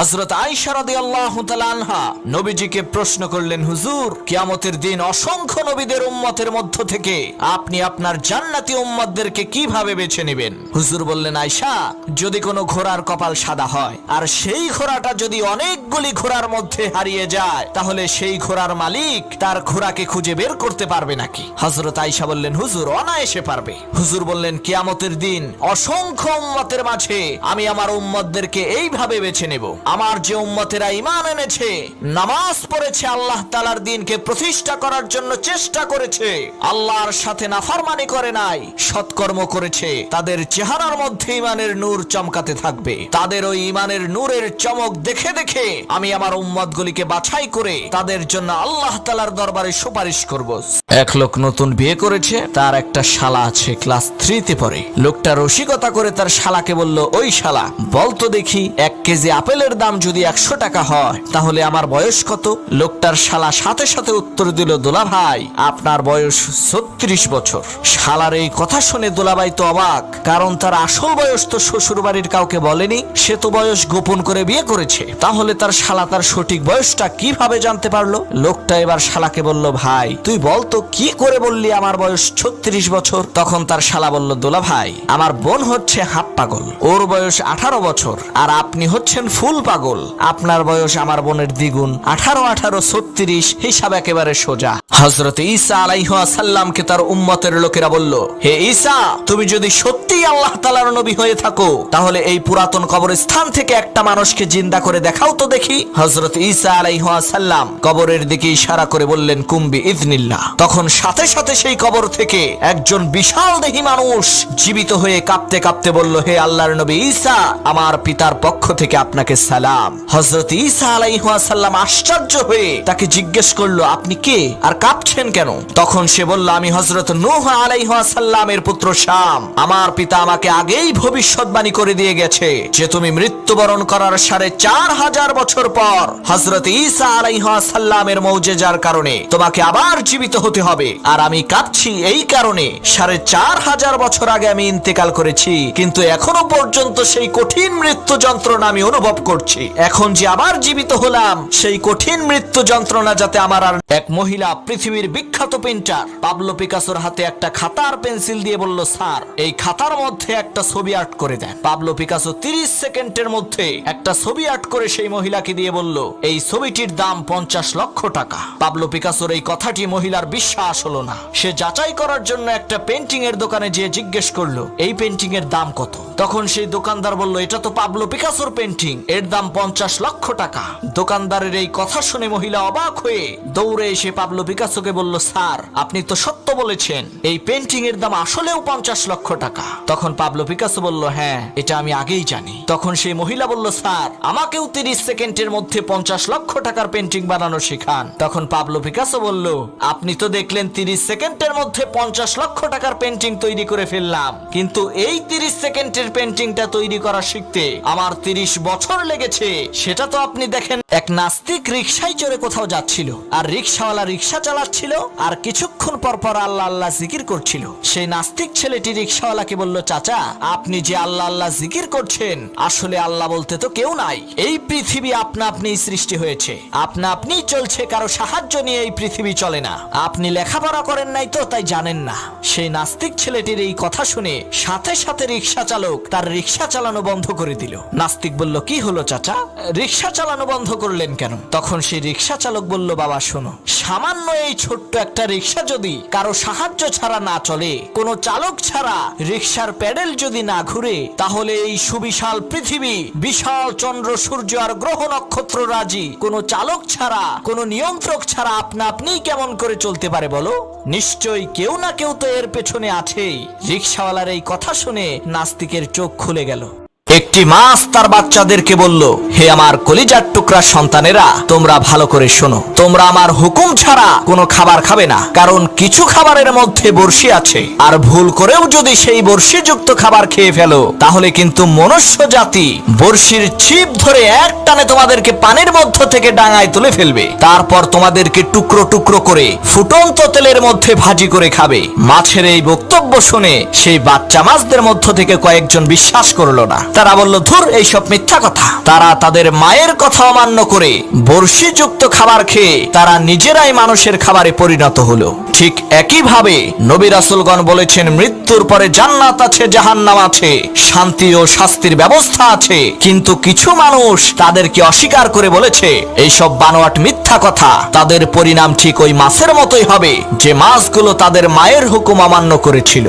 হজরত আইসা রাদিয়াল্লাহু আনহা নবীজিকে প্রশ্ন করলেন, হুজুর, কিয়ামতের দিন অসংখ্য নবীদের উম্মতের মধ্য থেকে আপনি আপনার জান্নাতি উম্মতদেরকে কীভাবে বেছে নেবেন? হুজুর বললেন আয়সা যদি কোনো ঘোড়ার কপাল সাদা হয় আর সেই ঘোড়াটা যদি অনেকগুলি ঘোড়ার মধ্যে হারিয়ে যায়, তাহলে সেই ঘোড়ার মালিক তার ঘোড়াকে খুঁজে বের করতে পারবে নাকি? হজরত আইসা বললেন, হুজুর, অনায়াসে পারবে। হুজুর বললেন, কিয়ামতের দিন অসংখ্য উম্মতের মাঝে আমি আমার উম্মতদেরকে এইভাবে বেছে নেব। আমার যে উম্মতেরা ইমান এনেছে, নামাজ পড়েছে আল্লাহ তালার দিনকে প্রতিষ্ঠা করার জন্য চেষ্টা করেছে, আল্লাহর সাথে নাফরমানি করে নাই, সৎকর্ম করেছে, তাদের চেহারার মধ্যে ইমানের নূর চমকাতে থাকবে। তাদের ওই ইমানের নূরের চমক দেখে দেখে আমি আমার উম্মতগুলিকে বাছাই করে তাদের জন্য আল্লাহ তালার দরবারে সুপারিশ করব। এক লোক নতুন বিয়ে করেছে, তার একটা শালা আছে ক্লাস থ্রিতে পড়ে। লোকটা রসিকতা করে তার শালাকে বলল, ওই শালা বলতো দেখি, এক কেজি আপেলের দাম যদি একশো টাকা হয়, তাহলে আমার বয়স কত? লোকটার শালা সাথে সাথে উত্তর দিল, দোলা ভাই, আপনার বয়স ছত্রিশ বছর। শালার এই কথা শুনে দোলাভাই তো অবাক, কারণ তার আসল বয়স তো শ্বশুর বাড়ির কাউকে বলেনি, সে তো বয়স গোপন করে বিয়ে করেছে। তাহলে তার শালা তার সঠিক বয়সটা কীভাবে জানতে পারল? লোকটা এবার শালাকে বলল, ভাই, তুই বলতো কি করে বললি আমার বয়স ছত্রিশ বছর? তখন তার শালা বলল, দোলা ভাই, আমার বোন হচ্ছে হাফ পাগল। ওর বয়স আঠারো বছর, আর আপনি হচ্ছেন ফুল পাগল। আপনার বয়স আমার বোনের দ্বিগুণ, আঠারো আঠারো, ছত্রিশ, হিসাব একেবারে সোজা। হজরত ঈসা আলাইহাসাল্লামকে তার উম্মতের লোকেরা বলল, হে ঈসা, তুমি যদি সত্যি আল্লাহ তালার নবী হয়ে থাকো, তাহলে এই পুরাতন কবরস্থান থেকে একটা মানুষকে জিন্দা করে দেখাও তো দেখি। হজরত ঈসা আলাইহাসাল্লাম কবরের দিকে ইশারা করে বললেন কুম্বি ইদনিল্লাহ। তখন সাথে সাথে সেই কবর থেকে একজন বিশাল দেহী মানুষ জীবিত হয়ে কাঁপতে কাঁপতে বলল, হে আল্লাহর নবী ঈসা, আমার পিতার পক্ষ থেকে আপনাকে সালাম। হজরত ঈসা আলাইহাসাল্লাম আশ্চর্য হয়ে তাকে জিজ্ঞেস করল, আপনি কে? আর কাঁপছেন কেন? তখন সে বলল, আমি হজরত নূহ আলাইহাসাল্লামের পুত্র শাম। আমার পিতা আমাকে আগেই ভবিষ্যৎবাণী করে দিয়ে গেছে যে তুমি মৃত্যুবরণ করার সাড়ে চার হাজার বছর পর হজরত ঈসা আলাইহাসাল্লামের মৌজেজার কারণে তোমাকে আবার জীবিত হতে হবে। আর আমি কাঁদছি এই কারণে। সাড়ে চার হাজার বছর আগে আমি ইন্তেকাল করেছি, কিন্তু এখনও পর্যন্ত সেই কঠিন মৃত্যু যন্ত্রণা আমি অনুভব করছি। এখন যে আবার জীবিত হলাম, সেই কঠিন মৃত্যু যন্ত্রণা যাতে আমার আর এক মহিলা পৃথিবীর বিখ্যাত পেন্টার পাবলো পিকাসোর হাতে একটা খাতা আর পেন্সিল দিয়ে বলল, স্যার, এই খাতার মধ্যে একটা ছবি আর্ট করে দেন। পাবলো পিকাসো তিরিশ সেকেন্ডের মধ্যে একটা ছবি আর্ট করে সেই মহিলাকে দিয়ে বলল, এই ছবিটির দাম পঞ্চাশ লক্ষ টাকা। পাবলো পিকাসোর এই কথাটি মহিলার বিশ্বাস হলো না। সে যাচাই করার জন্য একটা পেন্টিং এর দোকানে যেয়ে জিজ্ঞেস করল, এই পেন্টিং এর দাম কত? তখন সেই দোকানদার বলল, এটা তো পাবলো পিকাসোর পেন্টিং এর দাম পঞ্চাশ লক্ষ টাকা। দোকানদারের এই কথা শুনে মহিলা অবাক হয়ে দৌড়ে এসে পাবলো পিকাসোকে বলল, স্যার, আপনি তো সত্য বলেছেন, এই পেন্টিং এর দাম আসলেও পঞ্চাশ লক্ষ টাকা। তখন পাবলো পিকাসো বলল হ্যাঁ এটা আমি আগেই জানি। তখন সেই মহিলা বলল, স্যার, আমাকেও তিরিশ সেকেন্ডের মধ্যে পঞ্চাশ লক্ষ টাকার পেন্টিং বানানো শেখান। তখন পাবলো পিকাসো বলল, আপনি তো দেখলেন তিরিশ সেকেন্ডের মধ্যে পঞ্চাশ লক্ষ টাকার পেন্টিং তৈরি করে ফেললাম। কিন্তু এই তিরিশ সেকেন্ডের পেন্টিংটা তৈরি করা শিখতে আমার তিরিশ বছর লেগেছে। সেটা তো আপনি দেখেন, এক নাস্তিক রিক্সায় চড়ে কোথাও যাচ্ছিল, আর রিক্সাওয়ালা রিক্সা চালাচ্ছিল, আর কিছুক্ষণ পর পর আল্লাহ আল্লাহ জিকির করছিল। সেই নাস্তিক ছেলেটি রিক্সাওয়ালাকে বলল, চাচা, আপনি যে আল্লাহ আল্লাহ জিকির করছেন, আসলে আল্লাহ বলতে তো কেউ নাই। এই পৃথিবী আপনা আপনি সৃষ্টি হয়েছে। আপনা আপনি চলছে, কারও সাহায্য নিয়ে এই পৃথিবী চলে না। আপনি লেখাপড়া করেন নাই তো, তাই জানেন না। সেই নাস্তিক ছেলেটির এই কথা শুনে সাথে সাথে রিক্সা চালক তার রিক্সা চালানো বন্ধ করে দিল। নাস্তিক বলল, কি হলো চাচা? রিক্সা চালানো বন্ধ করলেন কেন? তখন সেই রিক্সা চালক বলল, বাবা, শোনো সামান্য এই ছোট্ট একটা রিক্সা যদি কারও সাহায্য ছাড়া না চলে, কোনো চালক ছাড়া রিক্সার প্যাডেল যদি না ঘুরে, তাহলে এই সুবিশাল পৃথিবী, বিশাল চন্দ্র, সূর্য আর গ্রহ নক্ষত্র রাজি, কোনো চালক ছাড়া, কোনো নিয়ন্ত্রক ছাড়া আপনা আপনি কেমন করে চলতে পারে বলো? নিশ্চয়ই কেউ না কেউ তো এর পেছনে আছেই। রিক্সাওয়ালার এই কথা শুনে নাস্তিকের চোখ খুলে গেল। একটি মাছ তার বাচ্চাদেরকে বলল, হে আমার কলিজার টুকরা সন্তানেরা, তোমরা ভালো করে শোনো। তোমরা আমার হুকুম ছাড়া কোনো খাবার খাবে না, কারণ কিছু খাবারের মধ্যে বর্ষি আছে। আর ভুল করেও যদি সেই বর্ষিযুক্ত খাবার খেয়ে ফেলো, তাহলে কিন্তু মনুষ্য জাতি বর্ষির ছিপ ধরে এক টানে তোমাদেরকে পানির মধ্য থেকে ডাঙায় তুলে ফেলবে। তারপর তোমাদেরকে টুকরো টুকরো করে ফুটন্ত তেলের মধ্যে ভাজি করে খাবে। মাছের এই বক্তব্য বক্তব্য শুনে সেই বাচ্চা মাছদের মধ্য থেকে কয়েকজন বিশ্বাস করল না। তারা বলল, ধুর, এইসব মিথ্যা কথা। তারা তাদের মায়ের কথা অমান্য করে বর্ষিযুক্ত খাবার খেয়ে তারা নিজেরাই মানুষের খাবারে পরিণত হলো। ঠিক একইভাবে নবী রাসুলগণ বলেছেন, মৃত্যুর পরে জান্নাত আছে, জাহান্নাম আছে, শান্তি ও শাস্তির ব্যবস্থা আছে। কিন্তু কিছু মানুষ তাদেরকে অস্বীকার করে বলেছে, এইসব বানোয়াট মিথ্যা কথা। তাদের পরিণাম ঠিক ওই মাছের মতোই হবে, যে মাছগুলো তাদের মায়ের হুকুম অমান্য করেছিল।